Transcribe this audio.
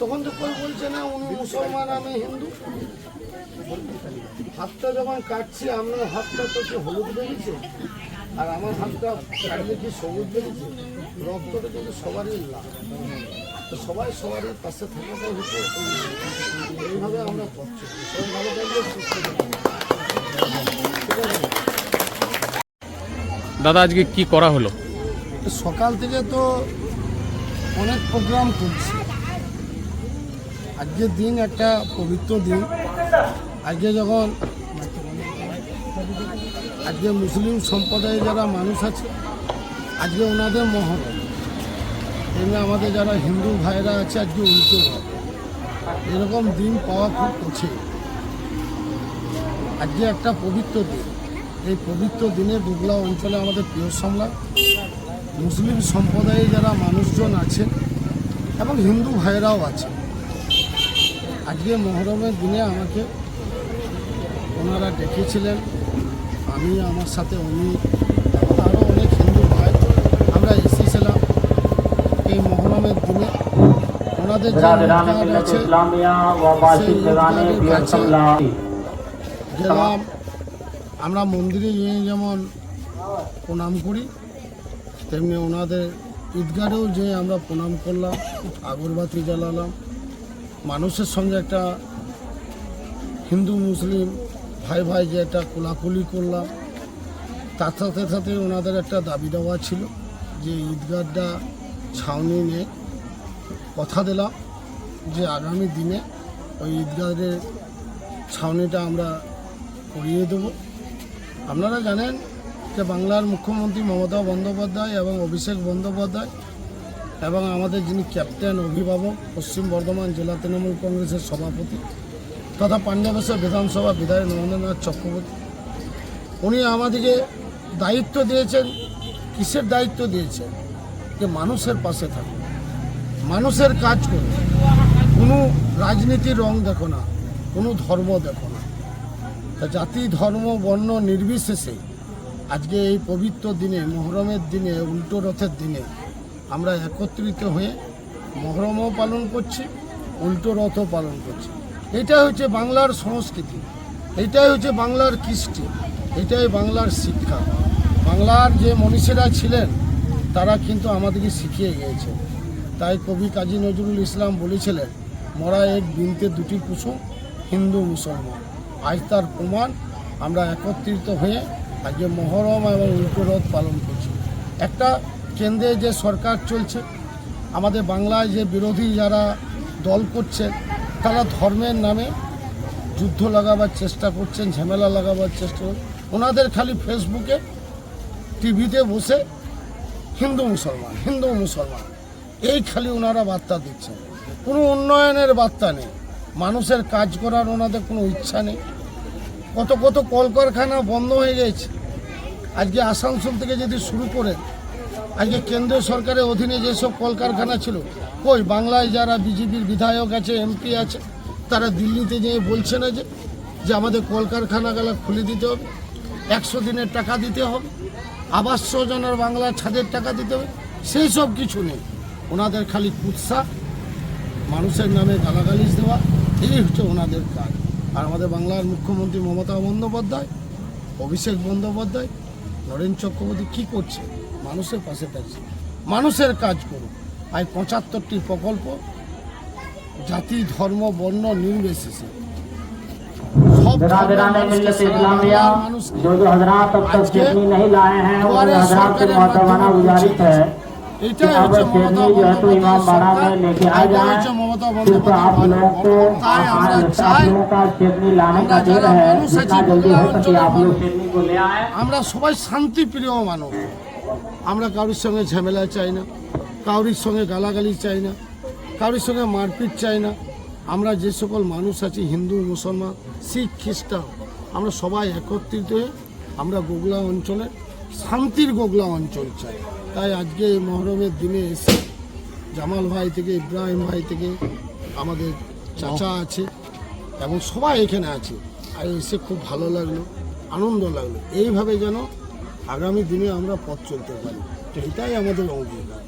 তখন তো কেউ বলছে না উনি মুসলমান আমি হিন্দু। হাতটা যখন কাটছি আপনার হাতটা তো কি হলুদ বেরিয়েছে? আর আমার হাতটা কাটলে কি সবুজ বেরিয়েছে? রক্তটা কিন্তু সবারই লাভ তো সবাই সবারই পাশে থাকাটাই হচ্ছে। এইভাবে আমরা করছি। সবাই ভালো থাকবে সুস্থ দাদা আজকে কি করা হলো? সকাল থেকে তো অনেক প্রোগ্রাম করছি। আজকের দিন একটা পবিত্র দিন। আজকে যখন আজকে মুসলিম সম্প্রদায়ের যারা মানুষ আছে, আজকে ওনাদের মহরম এমনি আমাদের যারা হিন্দু ভাইরা আছে, আজকে উল্টো। এরকম দিন পাওয়া খুব কঠিন। আজকে একটা পবিত্র দিন। এই পবিত্র দিনে বুগলা অঞ্চলে আমাদের প্রিয় সংলাপ মুসলিম সম্প্রদায়ে যারা মানুষজন আছেন এবং হিন্দু ভাইয়েরাও আছে আজকে মহরমের দিনে আমাকে ওনারা ডেকেছিলেন আমি আমার সাথে উনি আরও অনেক হিন্দু ভাই। আমরা এসেছিলাম এই মহরমের দিনে। ওনাদের যারা আছে গেলাম। আমরা মন্দিরে গিয়ে যেমন প্রণাম করি, তেমনি ওনাদের ঈদগাহেও যে আমরা প্রণাম করলাম, আগরবাতি জ্বালালাম। মানুষের সঙ্গে একটা হিন্দু, মুসলিম ভাই ভাই যে একটা কোলাকুলি করলাম, তার সাথে সাথে ওনাদের একটা দাবি দেওয়া ছিল যে ঈদগাহটা ছাউনি নিয়ে কথা দিলাম যে আগামী দিনে ওই ঈদগাহের ছাউনিটা আমরা করিয়ে দেব। আপনারা জানেন যে বাংলার মুখ্যমন্ত্রী মমতা বন্দ্যোপাধ্যায় এবং অভিষেক বন্দ্যোপাধ্যায় এবং আমাদের যিনি ক্যাপ্টেন, অভিভাবক, পশ্চিম বর্ধমান জেলা তৃণমূল কংগ্রেসের সভাপতি তথা পাঞ্জাবেশ্বর বিধানসভা বিধায়ক নরেন্দ্রনাথ চক্রবর্তী। উনি আমাদেরকে দায়িত্ব দিয়েছেন, কিসের দায়িত্ব দিয়েছেন? যে মানুষের পাশে থাকুন, মানুষের কাজ করুন। কোনো রাজনীতির রং দেখো না, কোনো ধর্ম দেখো না। তা জাতি, ধর্ম, বর্ণ নির্বিশেষে আজকে এই পবিত্র দিনে, মহরমের দিনে, উল্টো রথের দিনে আমরা একত্রিত হয়ে মহরমও পালন করছি, উল্টো রথও পালন করছি। এটাই হচ্ছে বাংলার সংস্কৃতি, এটাই হচ্ছে বাংলার কৃষ্টি, এটাই বাংলার শিক্ষা। বাংলার যে মনীষীরা ছিলেন, তারা কিন্তু আমাদেরকে শিখিয়ে গিয়েছে। তাই কবি কাজী নজরুল ইসলাম বলেছিলেন, মরা এক বিনতে দুটি কুসুম, হিন্দু মুসলমান। আজ তার প্রমাণ, আমরা একত্রিত হয়ে আজকে মহরম এবং উল্টোরথ পালন করছি। একটা কেন্দ্রে যে সরকার চলছে, আমাদের বাংলায় যে বিরোধী যারা দল করছেন তারা ধর্মের নামে যুদ্ধ লাগাবার চেষ্টা করছেন, ঝামেলা লাগাবার চেষ্টা ওনাদের খালি ফেসবুকে, টিভিতে বসে হিন্দু মুসলমান হিন্দু মুসলমান, এই খালি ওনারা বার্তা দিচ্ছেন। কোনো উন্নয়নের বার্তা নেই। মানুষের কাজ করার ওনাদের কোনো ইচ্ছা নেই। কত কত কলকারখানা বন্ধ হয়ে গেছে। আজকে আসানসোল থেকে যদি শুরু করে, আজকে কেন্দ্রীয় সরকারের অধীনে যেসব কলকারখানা ছিল, কই বাংলায় যারা বিজেপির বিধায়ক আছে, এমপি আছে, তারা দিল্লিতে যেয়ে বলছে না যে যে আমাদের কলকারখানাগুলো খুলে দিতে হবে, একশো দিনের টাকা দিতে হবে, আবাস যোজনার বাংলা ছাদের টাকা দিতে হবে, সেই সব কিছু নেই। ওনাদের খালি কুৎসা মানুষের নামে গালাগালিস দেওয়া এই হচ্ছে ওনাদের কাজ আর আমাদের বাংলার মুখ্যমন্ত্রী মমতা বন্দ্যোপাধ্যায় অভিষেক বন্দ্যোপাধ্যায় নরেন চক্রবর্তী কী করছে মানুষের পাশে থাকছে মানুষের কাজ করুক আর পঁচাত্তরটি প্রকল্প জাতি ধর্ম বর্ণ নির্বিশেষে जो হচ্ছে মমতা আমরা সবাই শান্তি প্রিয় আমরা সবাই শান্তিপ্রিয় মানুষ। আমরা কারোর সঙ্গে ঝামেলা চাই না কারোর সঙ্গে গালাগালি চাই না কারোর সঙ্গে মারপিট চাই না। আমরা যে সকল মানুষ আছি হিন্দু মুসলমান শিখ খ্রিস্টান আমরা সবাই একত্রিত হয়ে আমরা গোগলা অঞ্চলে শান্তির গোগলা অঞ্চল চাই। তাই আজকে মহরমের দিনে এসে জামাল ভাই থেকে, ইব্রাহিম ভাই থেকে আমাদের চাচা আছে এবং সবাই এখানে আছে। আর এসে খুব ভালো লাগল, আনন্দ লাগল। এইভাবে যেন আগামী দিনে আমরা পথ চলতে পারি। এটাই আমাদের অঙ্গীকার।